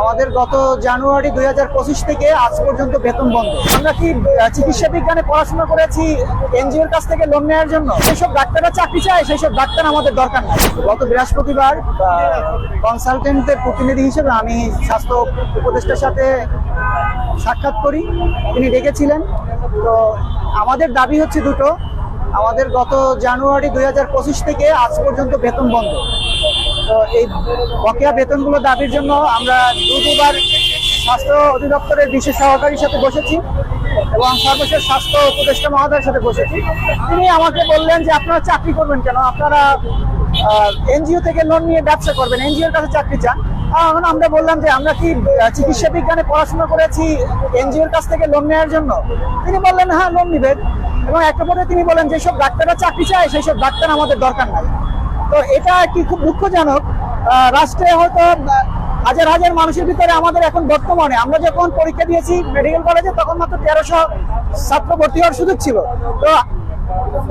আমাদের গত জানুয়ারি দুই হাজার পঁচিশ থেকে আজ পর্যন্ত বেতন বন্ধ। আমরা কি চিকিৎসা বিজ্ঞানে পড়াশোনা করেছি এনজিওর কাছ থেকে লোন নেওয়ার জন্য? সেসব ডাক্তাররা চাকরি চায় সেই সব ডাক্তার আমাদের দরকার নাই। গত বৃহস্পতিবার কনসালটেন্টের প্রতিনিধি হিসেবে আমি স্বাস্থ্য উপদেষ্টার সাথে সাক্ষাৎ করি। তিনি ডেকেছিলেন। তো আমাদের দাবি হচ্ছে দুটো। আমাদের গত জানুয়ারি দুই হাজার পঁচিশ থেকে আজ পর্যন্ত বেতন বন্ধ। তো এই বকেয়া বেতনগুলো দাবির জন্য আমরা দু দুবার স্বাস্থ্য অধিদপ্তরের বিশেষ সহকারীর সাথে বসেছি এবং সর্বশেষ স্বাস্থ্য উপদেষ্টা মহোদয়ের সাথে বসেছি। তিনি আমাকে বললেন যে, আপনারা চাকরি করবেন কেন? আপনারা এনজিও থেকে লোন নিয়ে ব্যবসা করবেন, এনজিওর কাছে চাকরি চান। এখন আমরা বললাম যে, আমরা কি চিকিৎসা বিজ্ঞানে পড়াশোনা করেছি এনজিওর কাছ থেকে লোন নেওয়ার জন্য? তিনি বললেন হ্যাঁ লোন নিবেন এবং একটা পরে তিনি বলেন, যেসব ডাক্তাররা চাকরি চায় সেই সব ডাক্তার আমাদের দরকার নাই। তো এটা কি খুব দুঃখজনক রাষ্ট্রে হয়তো হাজার হাজার মানুষের ভিতরে আমাদের এখন বর্তমানে, আমরা যখন পরীক্ষা দিয়েছি মেডিকেল কলেজে তখন মাত্র তেরোশো ছাত্র ভর্তি হওয়ার সুযোগ ছিল। তো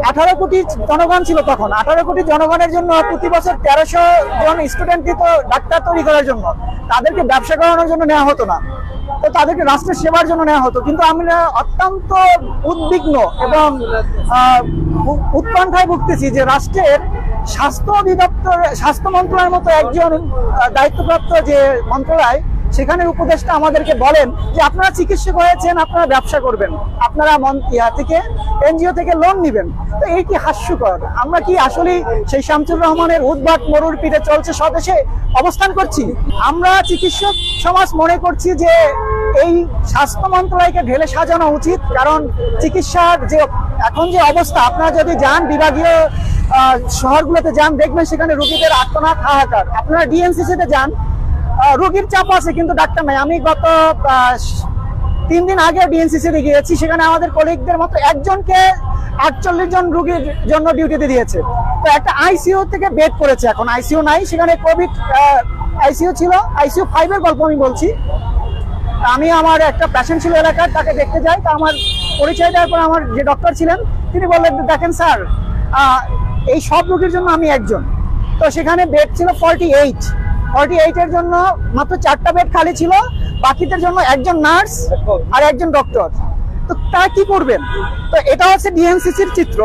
আঠারো কোটি জনগণ ছিল তখন। আঠারো কোটি জনগণের জন্য প্রতি বছর তেরোশো জন স্টুডেন্ট দিত ডাক্তার তৈরি করার জন্য। তাদেরকে ব্যবসা করানোর জন্য নেওয়া হতো না। তো তাদেরকে রাষ্ট্রের সেবার জন্য নেওয়া হতো। কিন্তু আমরা অত্যন্ত উদ্বিগ্ন এবং উৎকণ্ঠায় ভুগতেছি যে রাষ্ট্রের স্বাস্থ্য অধিদপ্তর, স্বাস্থ্য মন্ত্রণালয়ের মতো একজন দায়িত্বপ্রাপ্ত যে মন্ত্রণালয় সেখানে উপদেষ্টা আমাদেরকে বলেন যে আপনারা চিকিৎসক হয়েছেন, আপনারা ব্যবসা করবেন। আপনারা ইয়া থেকে, এনজিও থেকে লোন নেবেন। তো এই কি হাস্যকর? আমরা কি আসলে সেই শামসুর রহমানের উদ্বাট মরুর পিঠে চলছে স্বদেশে অবস্থান করছি? আমরা চিকিৎসক সমাজ মনে করছি যে এই স্বাস্থ্য মন্ত্রণালয়কে ঢেলে সাজানো উচিত, কারণ চিকিৎসার যে এখন যে অবস্থা, আপনারা যদি যান বিভাগীয় শহরগুলোতে যান, দেখবেন সেখানে রোগীদের আত্মনাথ হাহাকার। আপনারা ডিএনসিসিতে যান রোগীর চাপ আছে, কিন্তু ডাক্তার নাই। আমি গত তিন দিন আগে ডিএনসিসি তে গিয়েছি, সেখানে আমাদের কলিগদের মতো একজনকে আটচল্লিশ জন রুগীর জন্য ডিউটিতে দিয়েছে। তো একটা আইসিইউ থেকে বেড করেছে এখন। আইসিইউ নাই, সেখানে কোভিড আইসিইউ ছিল। আইসিইউ ফাইভের গল্প আমি বলছি। আমি আমার একটা পেশেন্ট ছিল এলাকার, তাকে দেখতে যাই। তা আমার পরিচয় দেওয়ার পর আমার যে ডক্টর ছিলেন, তিনি বললেন, দেখেন স্যার এই সব রোগীর জন্য আমি একজন। তো সেখানে বেড ছিল ফর্টি এইট ফর্টি এইটের জন্য মাত্র চারটা বেড খালি ছিল, বাকিদের জন্য একজন নার্স আর একজন ডক্টর তো তারা কি করবেন? তো এটা হচ্ছে ডিএনসিসির চিত্র।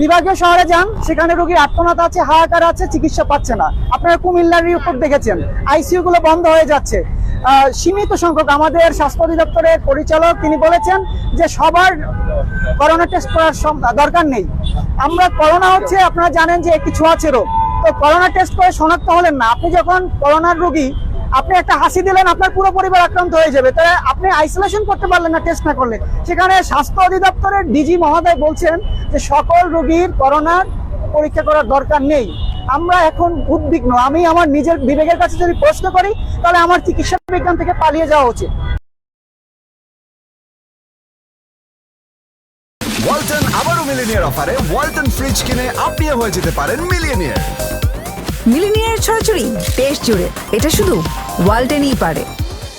বিভাগীয় শহরে যান, সেখানে রোগীর আত্মনাথ আছে, হাহাকার আছে, চিকিৎসা পাচ্ছে না। আপনারা কুমিল্লার রিপোর্ট দেখেছেন। আইসিইউ গুলো বন্ধ হয়ে যাচ্ছে। সীমিত সংখ্যক আমাদের স্বাস্থ্য অধিদপ্তরের পরিচালক তিনি বলেছেন যে সবার করোনা টেস্ট করার দরকার নেই। আমরা করোনা হচ্ছে, আপনারা জানেন যে একটি ছোঁয়াচে রোগ তো করোনা টেস্ট করে শনাক্ত হলেন না। আপনি যখন করোনার রোগী, আপনি একটা হাসি দিলেন, আপনার পুরো পরিবার আক্রান্ত হয়ে যাবে। তাই আপনি আইসোলেশন করতে পারলেন না টেস্ট না করলে। সেখানে স্বাস্থ্য অধিদপ্তরের ডিজি মহোদয় বলছেন যে সকল রোগীর করোনার পরীক্ষা করার দরকার নেই। আমরা এখন উদ্বিগ্ন। আমি আমার নিজের বিবেকের কাছে যদি প্রশ্ন করি তাহলে আমার চিকিৎসা বিজ্ঞান থেকে পালিয়ে যাওয়া উচিত। ওয়ালটন আবারও মিলিনিয়ার অফারে ওয়ালটন ফ্রিজ কিনে আপনিও হয়ে যেতে পারেন মিলিয়নিয়ার। মিলিনিয়ার ছড়াছড়ি দেশ জুড়ে। এটা শুধু ওয়ালটেনই পারে।